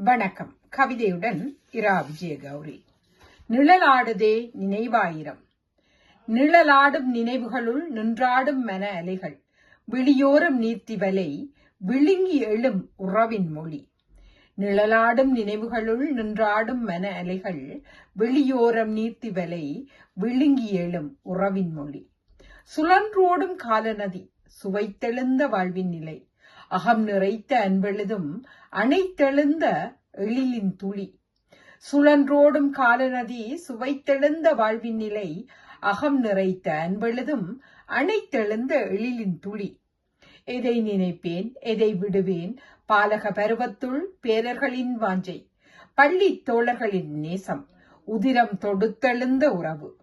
வணக்கம். கவிதையுடன் இரா விஜயகௌரி. நிழலாடுதே நினைவாயிரம். நிழலாடும் நினைவுகளுள் நின்றாடும் மன அலைகள். விழியோரம் நீர்த்திவலை விழுங்கி எழும் உறவின் மொழி. நிழலாடும் நினைவுகளுள் நின்றாடும் மன அலைகள். வெளியோரம் நீர்த்திவலை விழுங்கி எழும் உறவின் மொழி. சுழன்றோடும் காலநதி சுவைத்தெழுந்த வாழ்வின் நிலை. அகம் நிறைத்த அன்பெழுதும் அணைத்தெழுந்த எழிலின் துளி. சுழன்றோடும் காலநதி சுவைத்தெழுந்த வாழ்வின் நிலை அகம் நிறைத்த அன்பெழுதும் அணைத்தெழுந்த எழிலின் துளி. எதை நினைப்பேன்? எதை விடுவேன்? பாலக பருவத்துள் பேரர்களின் வாஞ்சை. பள்ளி தோழர்களின் நேசம். உதிரம் தொடுத்தெழுந்த உறவு.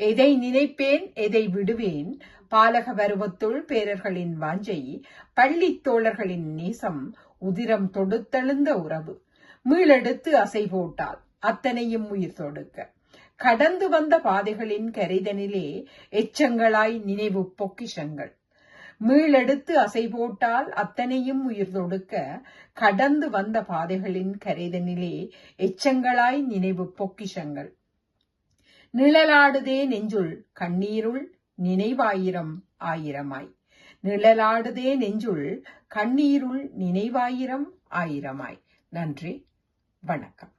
எதை நினைப்பேன் எதை விடுவேன்? பாலக பருவத்துள் பேரர்களின் வாஞ்சை பள்ளி தோழர்களின் நேசம் உதிரம் தொடுத்தெழுந்த உறவு. மீளெடுத்து அசை போட்டால் அத்தனையும் உயிர் தொடுக்க. கடந்து வந்த பாதைகளின் கரைதனிலே எச்சங்களாய் நினைவு பொக்கிஷங்கள். மீளெடுத்து அசை போட்டால் அத்தனையும் உயிர் தொடுக்க. கடந்து வந்த பாதைகளின் கரைதனிலே எச்சங்களாய் நினைவு பொக்கிஷங்கள். நிழலாடுதே நெஞ்சுள் கண்ணீருள் நினைவாயிரம் ஆயிரமாய். நிழலாடுதே நெஞ்சுள் கண்ணீருள் நினைவாயிரம் ஆயிரமாய். நன்றி. வணக்கம்.